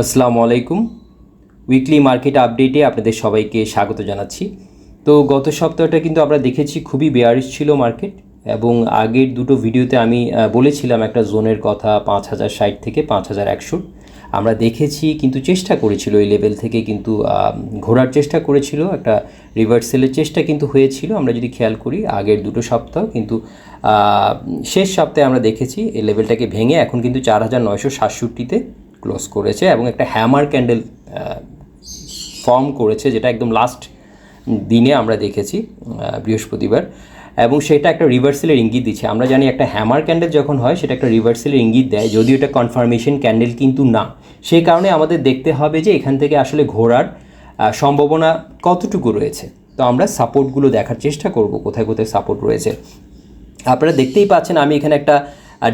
আসসালামু আলাইকুম। Weekly market আপডেটে আপনাদের সবাইকে স্বাগত জানাচ্ছি। তো গত সপ্তাহটা কিন্তু আমরা দেখেছি খুবই বেয়ারিশ ছিল মার্কেট এবং আগের দুটো ভিডিওতে আমি বলেছিলাম একটা জোনের কথা পাঁচ হাজার ষাট থেকে পাঁচ হাজার একশো। আমরা দেখেছি কিন্তু চেষ্টা করেছিল এই লেভেল থেকে কিন্তু ঘোরার চেষ্টা করেছিল, একটা রিভার্সেলের চেষ্টা কিন্তু হয়েছিল। আমরা যদি খেয়াল করি, আগের দুটো সপ্তাহ কিন্তু শেষ সপ্তাহে আমরা দেখেছি এই লেভেলটাকে ভেঙে এখন কিন্তু চার হাজার নয়শো সাতষট্টিতে ক্লোজ করেছে এবং একটা হ্যামার ক্যান্ডেল ফর্ম করেছে, যেটা একদম লাস্ট দিনে আমরা দেখেছি বৃহস্পতিবার। এবং সেটা একটা রিভার্সেলের ইঙ্গিত দিচ্ছে। আমরা জানি একটা হ্যামার ক্যান্ডেল যখন হয়, সেটা একটা রিভার্সেলের ইঙ্গিত দেয়। যদিও এটা কনফার্মেশন ক্যান্ডেল কিন্তু না। সেই কারণে আমাদের দেখতে হবে যে এখান থেকে আসলে ঘোরার সম্ভাবনা কতটুকু রয়েছে। তো আমরা সাপোর্টগুলো দেখার চেষ্টা করব, কোথায় কোথায় সাপোর্ট রয়েছে। আপনারা দেখতেই পাচ্ছেন, আমি এখানে একটা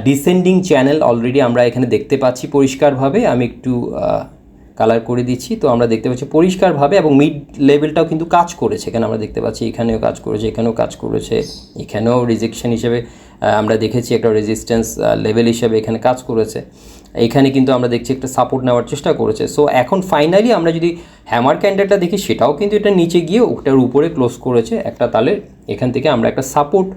ডিসেন্ডিং চ্যানেল অলরেডি আমরা এখানে দেখতে পাচ্ছি পরিষ্কারভাবে। আমি একটু কালার করে দিচ্ছি। তো আমরা দেখতে পাচ্ছি পরিষ্কারভাবে এবং মিড লেভেলটাও কিন্তু কাজ করেছে। এখানে আমরা দেখতে পাচ্ছি এখানেও কাজ করেছে, এখানেও কাজ করেছে, এখানেও রিজেকশন হিসেবে আমরা দেখেছি একটা রেজিস্ট্যান্স লেভেল হিসেবে এখানে কাজ করেছে। এখানে কিন্তু আমরা দেখছি একটা সাপোর্ট নেওয়ার চেষ্টা করেছে। সো এখন ফাইনালি আমরা যদি হ্যামার ক্যান্ডেলটা দেখি, সেটাও কিন্তু এটা নিচে গিয়ে ওটার উপরে ক্লোজ করেছে। একটা তালে এখান থেকে আমরা একটা সাপোর্ট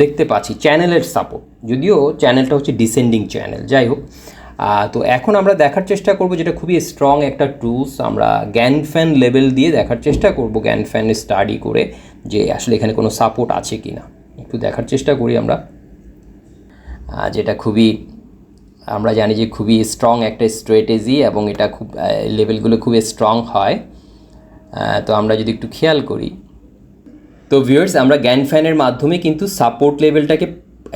দেখতে পাচ্ছি চ্যানেলের সাপোর্ট যদিও চ্যানেলটা হচ্ছে ডিসেন্ডিং চ্যানেল যাই হোক। তো এখন আমরা দেখার চেষ্টা করব যেটা খুবই স্ট্রং একটা টুলস আমরা জ্ঞান ফ্যান লেভেল দিয়ে দেখার চেষ্টা করব, জ্ঞান ফ্যান স্টাডি করে যে আসলে এখানে কোনো সাপোর্ট আছে কি না একটু দেখার চেষ্টা করি আমরা। যেটা খুবই, আমরা জানি যে খুবই স্ট্রং একটা স্ট্র্যাটেজি এবং এটা খুব লেভেলগুলো খুবই স্ট্রং হয়। তো আমরা যদি একটু খেয়াল করি তো ভিউয়ার্স আমরা জ্ঞান ফ্যানের মাধ্যমে কিন্তু সাপোর্ট লেভেলটাকে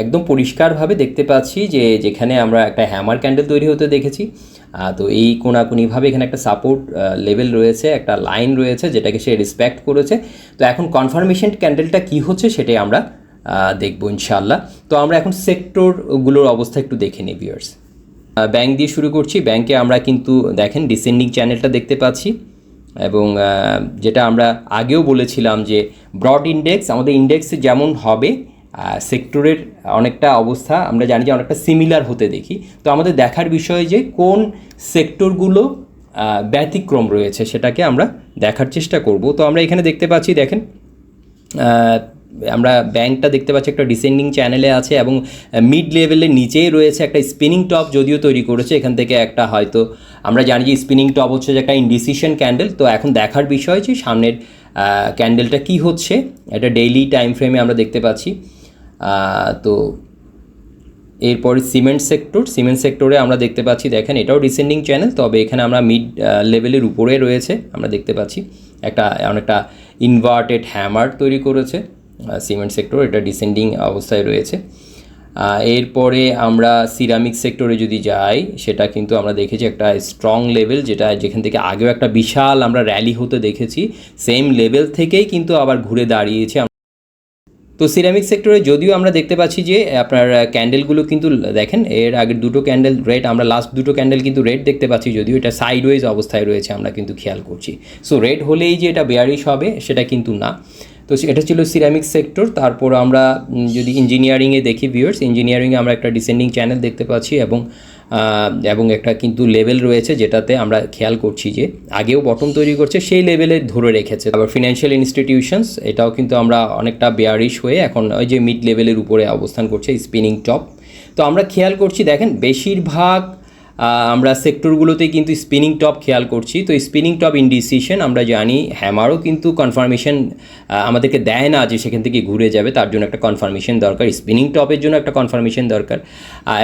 একদম পরিষ্কারভাবে দেখতে পাচ্ছি যে যেখানে আমরা একটা হ্যামার ক্যান্ডেল তৈরি হতে দেখেছি। তো এই কোনাকুনিভাবে এখানে একটা সাপোর্ট লেভেল রয়েছে, একটা লাইন রয়েছে যেটাকে সে রেসপেক্ট করেছে। তো এখন কনফার্মেশন ক্যান্ডেলটা কী হচ্ছে সেটাই আমরা দেখব ইনশাল্লাহ তো আমরা এখন সেক্টরগুলোর অবস্থা একটু দেখে নিই ভিউয়ার্স ব্যাংক দিয়ে শুরু করছি। ব্যাংকে আমরা কিন্তু দেখেন ডিসেন্ডিং চ্যানেলটা দেখতে পাচ্ছি। এবং যেটা আমরা আগেও বলেছিলাম যে ব্রড ইন্ডেক্স আমাদের ইন্ডেক্স যেমন হবে সেক্টরের অনেকটা অবস্থা, আমরা জানি যে অনেকটা সিমিলার হতে দেখি। তো আমাদের দেখার বিষয় যে কোন সেক্টরগুলো ব্যতিক্রম রয়েছে, সেটাকে আমরা দেখার চেষ্টা করব। তো আমরা এখানে দেখতে পাচ্ছি, দেখেন আমরা ব্যাংকটা দেখতে পাচ্ছি, একটা ডিসেন্ডিং চ্যানেলে আছে এবং মিড লেভেলের নিচেই রয়েছে একটা স্পিনিং টপ যদিও তৈরি করেছে, এখান থেকে একটা হয়তো, আমরা জানি যে স্পিনিং টপ হচ্ছে যে একটা ইনডিসিশন ক্যান্ডেল তো এখন দেখার বিষয় যে সামনের ক্যান্ডেলটা কি হচ্ছে? এটা ডেইলি টাইম ফ্রেমে আমরা দেখতে পাচ্ছি। তো এরপরে সিমেন্ট সেক্টর সিমেন্ট সেক্টরে আমরা দেখতে পাচ্ছি, দেখেন এটাও ডিসেন্ডিং চ্যানেল তবে এখানে আমরা মিড লেভেলের উপরে রয়েছে, আমরা দেখতে পাচ্ছি। একটা, অনেকটা ইনভার্টেড হ্যামার তৈরি করেছে সিমেন্ট সেক্টর এটা ডিসেন্ডিং অবস্থায় রয়েছে। এরপরে আমরা সিরামিক সেক্টরে যদি যাই, সেটা কিন্তু আমরা দেখেছি একটা স্ট্রং লেভেল যেটা যেখান থেকে আগেও একটা বিশাল আমরা র্যালি হতে দেখেছি সেম লেভেল থেকেই কিন্তু আবার ঘুরে দাঁড়িয়েছে তো সিরামিক সেক্টরে যদিও আমরা দেখতে পাচ্ছি যে, আপনার ক্যান্ডেলগুলো কিন্তু দেখেন, এর আগের দুটো ক্যান্ডেল রেড আমরা লাস্ট দুটো ক্যান্ডেল কিন্তু রেড দেখতে পাচ্ছি, যদিও এটা সাইডওয়েজ অবস্থায় রয়েছে, আমরা কিন্তু খেয়াল করছি। সো রেড হলেই যে এটা বেয়ারিশ হবে, সেটা কিন্তু না। তো এটা ছিল সিরামিক সেক্টর তারপর আমরা যদি ইঞ্জিনিয়ারিংয়ে দেখি ভিউয়ার্স ইঞ্জিনিয়ারিংয়ে আমরা একটা ডিসেন্ডিং চ্যানেল দেখতে পাচ্ছি এবং এবং একটা কিন্তু লেভেল রয়েছে যেটাতে আমরা খেয়াল করছি যে আগেও বটম তৈরি করছে, সেই লেভেলে ধরে রেখেছে। আবার ফিনান্সিয়াল ইনস্টিটিউশনস এটাও কিন্তু আমরা অনেকটা বেয়ারিশ হয়ে এখন ওই যে মিড লেভেলের উপরে অবস্থান করছে স্পিনিং টপ তো আমরা খেয়াল করছি, দেখেন, বেশিরভাগ আমরা সেক্টরগুলোতে কিন্তু স্পিনিং টপ খেয়াল করছি। তো স্পিনিং টপ ইনডিসিশন আমরা জানি হ্যামারও কিন্তু কনফার্মেশন আমাদেরকে দেয় না যে সেখান থেকে ঘুরে যাবে, তার জন্য একটা কনফার্মেশন দরকার। স্পিনিং টপের জন্য একটা কনফার্মেশন দরকার।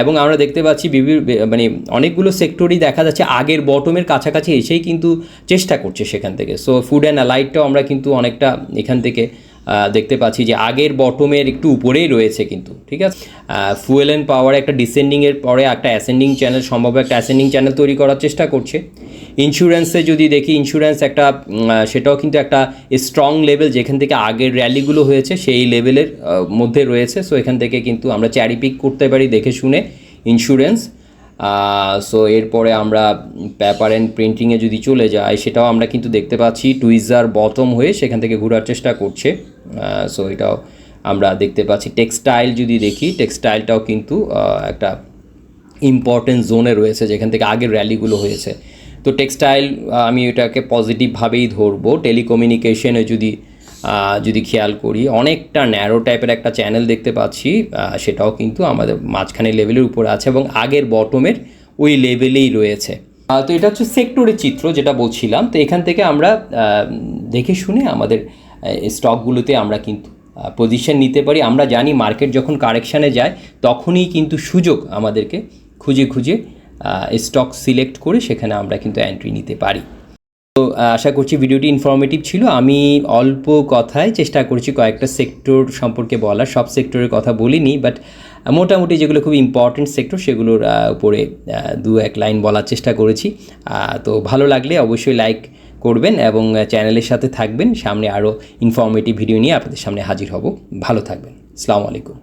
এবং আমরা দেখতে পাচ্ছি বিভিন্ন মানে অনেকগুলো সেক্টরই দেখা যাচ্ছে আগের বটমের কাছাকাছি এসেই কিন্তু চেষ্টা করছে সেখান থেকে। সো ফুড অ্যান্ড অ্যালাইটটাও আমরা কিন্তু অনেকটা এখান থেকে দেখতে পাচ্ছি যে আগের বটমের একটু উপরেই রয়েছে কিন্তু, ঠিক আছে? ফুয়েল অ্যান্ড পাওয়ার একটা ডিসেন্ডিংয়ের পরে একটা অ্যাসেন্ডিং চ্যানেল সম্ভব একটা অ্যাসেন্ডিং চ্যানেল তৈরি করার চেষ্টা করছে। ইন্স্যুরেন্সে যদি দেখি ইন্স্যুরেন্স একটা সেটাও কিন্তু একটা স্ট্রং লেভেল যেখান থেকে আগের র্যালিগুলো হয়েছে, সেই লেভেলের মধ্যে রয়েছে। সো এখান থেকে কিন্তু আমরা চ্যারি পিক করতে পারি দেখে শুনে ইন্স্যুরেন্স সো এরপরে আমরা পেপার অ্যান্ড প্রিন্টিংয়ে যদি চলে যাই, সেটাও আমরা কিন্তু দেখতে পাচ্ছি টুইজার বটম হয়ে সেখান থেকে ঘোরার চেষ্টা করছে। সো এটাও আমরা দেখতে পাচ্ছি। টেক্সটাইল যদি দেখি টেক্সটাইলটাও কিন্তু একটা ইম্পর্টেন্ট জোনে রয়েছে, যেখান থেকে আগের র্যালিগুলো হয়েছে। তো টেক্সটাইল আমি এটাকে পজিটিভভাবেই ধরবো। টেলিকমিউনিকেশনে যদি যদি খেয়াল করি, অনেকটা ন্যারো টাইপের একটা চ্যানেল দেখতে পাচ্ছি সেটাও কিন্তু আমাদের মাঝখানে লেভেলের উপরে আছে এবং আগের বটমের ওই লেভেলেই রয়েছে। তো এটা হচ্ছে সেক্টরের চিত্র যেটা বলছিলাম। তো এখান থেকে আমরা দেখে শুনে আমাদের স্টকগুলোতে আমরা কিন্তু পজিশন নিতে পারি। আমরা জানি মার্কেট যখন কারেকশানে যায়, তখনই কিন্তু সুযোগ আমাদেরকে খুঁজে খুঁজে স্টক সিলেক্ট করে সেখানে আমরা কিন্তু এন্ট্রি নিতে পারি। তো আশা করছি ভিডিওটি ইনফরমেটিভ ছিল। আমি অল্প কথায় চেষ্টা করছি কয়েকটা সেক্টর সম্পর্কে বলার। সব সেক্টরের কথা বলিনি বাট মোটামুটি যেগুলো খুব ইম্পর্টেন্ট সেক্টর সেগুলোর উপরে দু এক লাইন বলার চেষ্টা করেছি। তো ভালো লাগলে অবশ্যই লাইক করবেন এবং চ্যানেলের সাথে থাকবেন। সামনে আরও ইনফর্মেটিভ ভিডিও নিয়ে আপনাদের সামনে হাজির হব। ভালো থাকবেন। আসসালামু আলাইকুম।